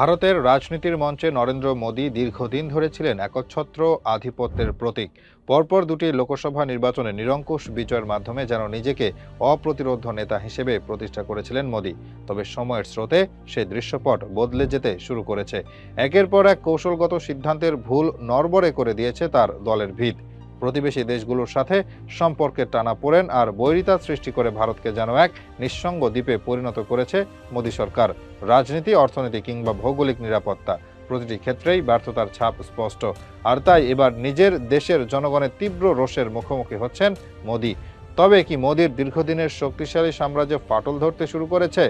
ভারতের রাজনীতির মঞ্চে নরেন্দ্র মোদী দীর্ঘদিন ধরে ছিলেন একচ্ছত্র আধিপত্যের প্রতীক। পরপর দুটি লোকসভা নির্বাচনে নিরঙ্কুশ বিজয়ের মাধ্যমে যেন নিজেকে অপ্রতিরোধ নেতা হিসেবে প্রতিষ্ঠা করেছিলেন মোদী। তবে সময়ের স্রোতে সেই দৃশ্যপট বদলে যেতে শুরু করেছে। একের পর এক কৌশলগত সিদ্ধান্তের ভুল নড়বড়ে করে দিয়েছে তার দলের ভিত। প্রতিবেশী দেশগুলোর সাথে সম্পর্কের টানা পড়েন আর বৈরিতা সৃষ্টি করে ভারতকে যেন এক নিঃসঙ্গ দ্বীপে পরিণত করেছে মোদী সরকার। রাজনীতি, অর্থনীতি কিংবা ভৌগোলিক নিরাপত্তা প্রতিটি ক্ষেত্রেই ব্যর্থতার ছাপ স্পষ্ট। আর তাই এবার নিজের দেশের জনগণের তীব্র রোষের মুখোমুখি হচ্ছেন মোদী। তবে কি মোদীর দীর্ঘদিনের শক্তিশালী সাম্রাজ্য ফাটল ধরতে শুরু করেছে?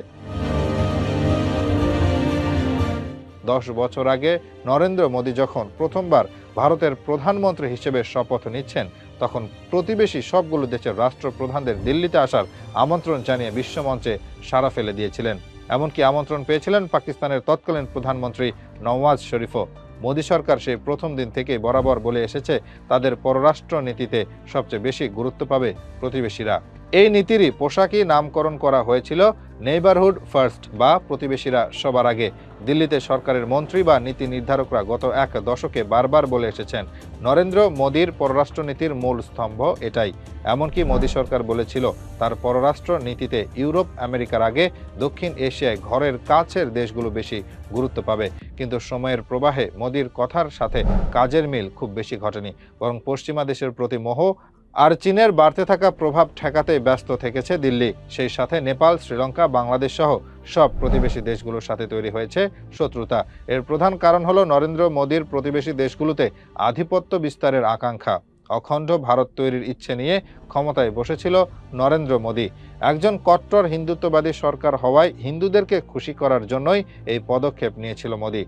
দশ বছর আগে নরেন্দ্র মোদী যখন প্রথমবার ভারতের প্রধানমন্ত্রী হিসেবে শপথ নিচ্ছেন, তখন প্রতিবেশী সবগুলো দেশের রাষ্ট্রপ্রধানদের দিল্লিতে আসার আমন্ত্রণ জানিয়ে বিশ্বমঞ্চে সাড়া ফেলে দিয়েছিলেন। এমনকি আমন্ত্রণ পেয়েছিলেন পাকিস্তানের তৎকালীন প্রধানমন্ত্রী নওয়াজ শরীফও। মোদী সরকার সেই প্রথম দিন থেকে বরাবর বলে এসেছে, তাদের পররাষ্ট্র নীতিতে সবচেয়ে বেশি গুরুত্ব পাবে প্রতিবেশীরা। এই নীতিরই পোশাকই নামকরণ করা হয়েছিল নেইবারহুড ফার্স্ট বা প্রতিবেশীরা সবার আগে। দিল্লিতে সরকারের মন্ত্রী বা নীতি নির্ধারকরা গত এক দশকে বারবার বলে এসেছেন, নরেন্দ্র মোদীর পররাষ্ট্রনীতির মূল স্তম্ভ এটাই। এমনকি মোদী সরকার বলেছিল, তার পররাষ্ট্র নীতিতে ইউরোপ, আমেরিকার আগে দক্ষিণ এশিয়ায় ঘরের কাছের দেশগুলো বেশি গুরুত্ব পাবে। কিন্তু সময়ের প্রবাহে মোদীর কথার সাথে কাজের মিল খুব বেশি ঘটেনি, বরং পশ্চিমা দেশের প্রতি মোহ আর চীনের বাড়তে থাকা প্রভাব ঠেকাতে ব্যস্ত থেকেছে দিল্লি। সেই সাথে নেপাল, শ্রীলঙ্কা, বাংলাদেশ সহ সব প্রতিবেশী দেশগুলোর সাথে তৈরি হয়েছে শত্রুতা। এর প্রধান কারণ হলো নরেন্দ্র মোদীর প্রতিবেশী দেশগুলোতে আধিপত্য বিস্তারের আকাঙ্ক্ষা। অখণ্ড ভারত তৈরির ইচ্ছে নিয়ে ক্ষমতায় বসেছিল নরেন্দ্র মোদী। একজন কট্টর হিন্দুত্ববাদী সরকার হওয়ায় হিন্দুদেরকে খুশি করার জন্যই এই পদক্ষেপ নিয়েছিল মোদী।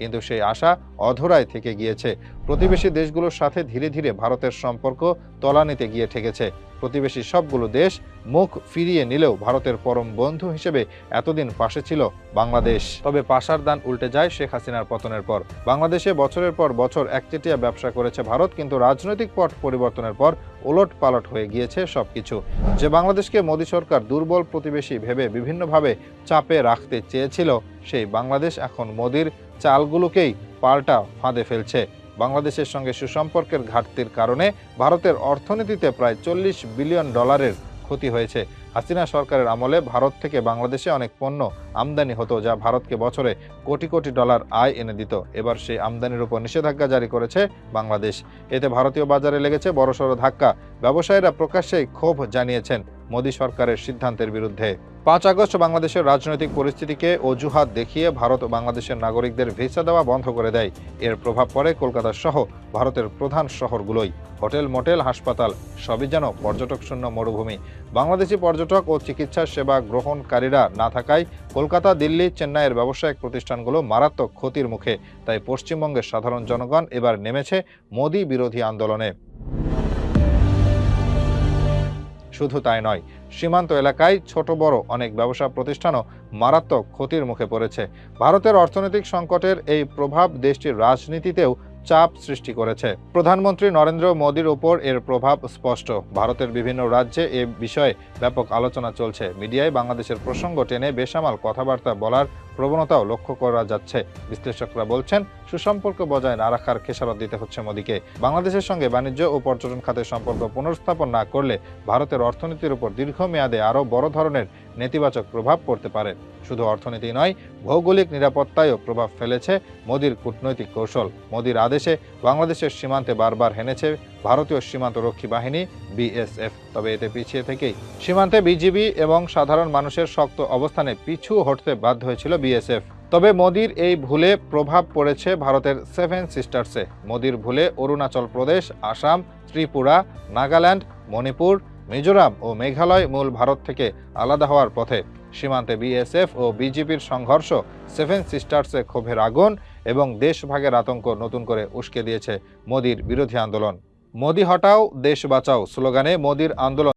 কিন্তু সেই আশা অধরায় থেকে গিয়েছে। প্রতিবেশী দেশগুলোর সাথে ধীরে ধীরে ভারতের সম্পর্ক তলানিতে গিয়ে ঠেকেছে। প্রতিবেশী সবগুলো দেশ মুখ ফিরিয়ে নিলেও ভারতের পরম বন্ধু হিসেবে এতদিন পাশে ছিল বাংলাদেশ। তবে পাশার দান উল্টে যায় শেখ হাসিনার পতনের পর। বাংলাদেশে বছরের পর বছর একচেটিয়া ব্যবসা করেছে ভারত, কিন্তু রাজনৈতিক পট পরিবর্তনের পর ওলট পালট হয়ে গিয়েছে সবকিছু। যে বাংলাদেশকে মোদী সরকার দুর্বল প্রতিবেশী ভেবে বিভিন্নভাবে চাপে রাখতে চেয়েছিল, সেই বাংলাদেশ এখন মোদীর চালগুলোকেই পাল্টা ফাঁদে ফেলছে। বাংলাদেশের সঙ্গে সুসম্পর্কের ঘাটতির কারণে ভারতের অর্থনীতিতে প্রায় চল্লিশ বিলিয়ন ডলারের ক্ষতি হয়েছে। হাসিনা সরকারের আমলে ভারত থেকে বাংলাদেশে অনেক পণ্য আমদানি হতো যা ভারতকে বছরে কোটি কোটি ডলার আয় এনে দিত। এবার সেই আমদানির উপর নিষেধাজ্ঞা জারি করেছে বাংলাদেশ। এতে ভারতীয় বাজারে লেগেছে বড়সড় ধাক্কা। ব্যবসায়ীরা প্রকাশ্যেই ক্ষোভ জানিয়েছেন মোদী সরকারের সিদ্ধান্তের বিরুদ্ধে। পাঁচ আগস্ট বাংলাদেশের রাজনৈতিক পরিস্থিতিকে অজুহাত দেখিয়ে ভারত ও বাংলাদেশের নাগরিকদের ভিসা দেওয়া বন্ধ করে দেয়। এর প্রভাব পড়ে কলকাতা সহ ভারতের প্রধান শহরগুলোই হোটেল, মোটেল, হাসপাতাল সবই যেন পর্যটক শূন্য মরুভূমি। বাংলাদেশি পর্যটক ও চিকিৎসা সেবা গ্রহণকারীরা না থাকায় কলকাতা, দিল্লি, চেন্নাইয়ের ব্যবসায়িক প্রতিষ্ঠানগুলো মারাত্মক ক্ষতির মুখে। তাই পশ্চিমবঙ্গের সাধারণ জনগণ এবার নেমেছে মোদী বিরোধী আন্দোলনে। শুধু তাই নয়, সীমান্ত এলাকায় ছোট বড় অনেক ব্যবসা প্রতিষ্ঠানও মারাত্মক ক্ষতির মুখে পড়েছে। ভারতের অর্থনৈতিক সংকটের এই প্রভাব দেশটির রাজনীতিতেও চাপ সৃষ্টি করেছে। প্রধানমন্ত্রী নরেন্দ্র মোদীর উপর এর প্রভাব স্পষ্ট। ভারতের বিভিন্ন রাজ্যে এ বিষয়ে ব্যাপক আলোচনা চলছে। মিডিয়ায় বাংলাদেশের প্রসঙ্গ টেনে বেসামাল কথাবার্তা বলার প্রবণতাও লক্ষ্য করা যাচ্ছে। বিশ্লেষকরা বলছেন, সুসম্পর্ক বজায় না রাখার খেসারত দিতে হচ্ছে মোদীকে। বাংলাদেশের সঙ্গে বাণিজ্য ও পর্যটন খাতের সম্পর্ক পুনর্স্থাপন না করলে ভারতের অর্থনীতির উপর দীর্ঘমেয়াদে আরও বড় ধরনের নেতিবাচক প্রভাব পড়তে পারে। শুধু অর্থনীতি নয়, ভৌগোলিক নিরাপত্তায়ও প্রভাব ফেলেছে মোদীর কূটনৈতিক কৌশল। মোদীর আদেশে বাংলাদেশের সীমান্তে বারবার হেনেছে ভারতীয় সীমান্ত রক্ষী বাহিনী, বিএসএফ। তবে এতে পিছিয়ে থেকেই সীমান্তে বিজিবি এবং সাধারণ মানুষের শক্ত অবস্থানে পিছু হটতে বাধ্য হয়েছিল বিএসএফ। তবে মোদির এই ভুলে প্রভাব পড়েছে ভারতের সেভেন সিস্টার্সে। মোদির ভুলে অরুণাচল প্রদেশ, আসাম, ত্রিপুরা, নাগাল্যান্ড, মণিপুর, মিজোরাম ও মেঘালয় মূল ভারত থেকে আলাদা হওয়ার পথে। সীমান্তে বিএসএফ ও বিজেপির সংঘর্ষ সেভেন সিস্টার্সে ক্ষোভের আগুন এবং দেশভাগের আতঙ্ক নতুন করে উস্কে দিয়েছে মোদির বিরোধী আন্দোলন। মোদি হটাও দেশ বাঁচাও স্লোগানে মোদির আন্দোলন।